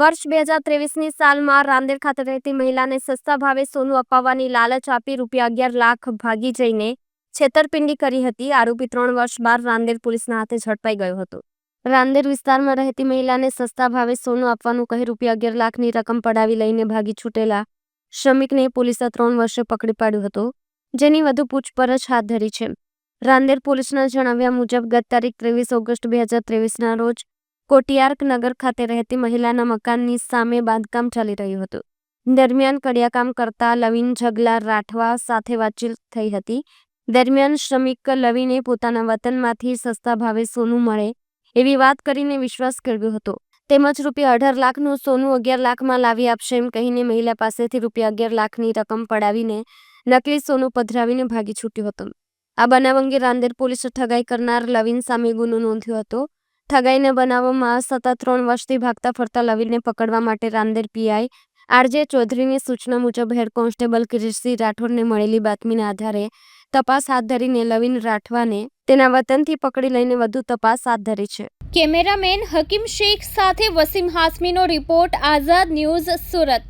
વર્ષ બે હજાર ત્રેવીસની સાલમાં રાંદેર ખાતે રહેતી મહિલાને સસ્તા ભાવે સોનું અપાવવાની લાલચ આપી રૂપિયા અગિયાર લાખ ભાગી જઈને છેતરપિંડી કરી હતી. આરોપી ત્રણ વર્ષ બાદ રાંદેર પોલીસના હાથે ઝડપાઈ ગયો હતો. રાંદેર વિસ્તારમાં રહેતી મહિલાને સસ્તા ભાવે સોનું આપવાનું કહી રૂપિયા અગિયાર લાખની રકમ પડાવી લઈને ભાગી છૂટેલા શ્રમિકને પોલીસે ત્રણ વર્ષે પકડી પાડ્યો હતો, જેની વધુ પૂછપરછ હાથ ધરી છે. રાંદેર પોલીસના જણાવ્યા મુજબ, ગત તારીખ ત્રેવીસ ઓગસ્ટ બે હજાર ત્રેવીસના રોજ કોટિયાર્ક નગર ખાતે રહેતી મહિલાના મકાનની સામે બાંધકામ ચાલી રહ્યું હતું. દરમિયાન કડિયાકામ કરતા લવિન ઝગલા રાઠવા સાથે વાતચીત થઈ હતી. દરમિયાન શ્રમિક લવિને પોતાના વતનમાંથી સસ્તા ભાવે સોનું મળે એવી વાત કરીને વિશ્વાસ કેળવ્યો હતો. તેમજ રૂપિયા અઢાર લાખનું સોનું અગિયાર લાખમાં લાવી આપશે એમ કહીને મહિલા પાસેથી રૂપિયા અગિયાર લાખની રકમ પડાવીને નકલી સોનું પધરાવીને ભાગી છૂટ્યો હતો. આ બનાવ અંગે રાંદેર પોલીસે ઠગાઈ કરનાર લવિન સામે ગુનો નોંધ્યો હતો. ઠગાઈના બનાવવામાં સતત ત્રણ વર્ષથી ભાગતા ફરતા લવિનને પકડવા માટે રાંદેર પીઆઈ આરજે ચૌધરીની સૂચના મુજબ હેડ કોન્સ્ટેબલ કિરીટસિંહ રાઠોડને મળેલી બાતમીના આધારે તપાસ હાથ ધરીને લવિન રાઠવાને તેના વતનથી પકડી લઈને વધુ તપાસ હાથ ધરી છે. કેમેરામેન હકીમ શેખ સાથે વસીમ હાસમીનો રિપોર્ટ, આઝાદ ન્યૂઝ સુરત.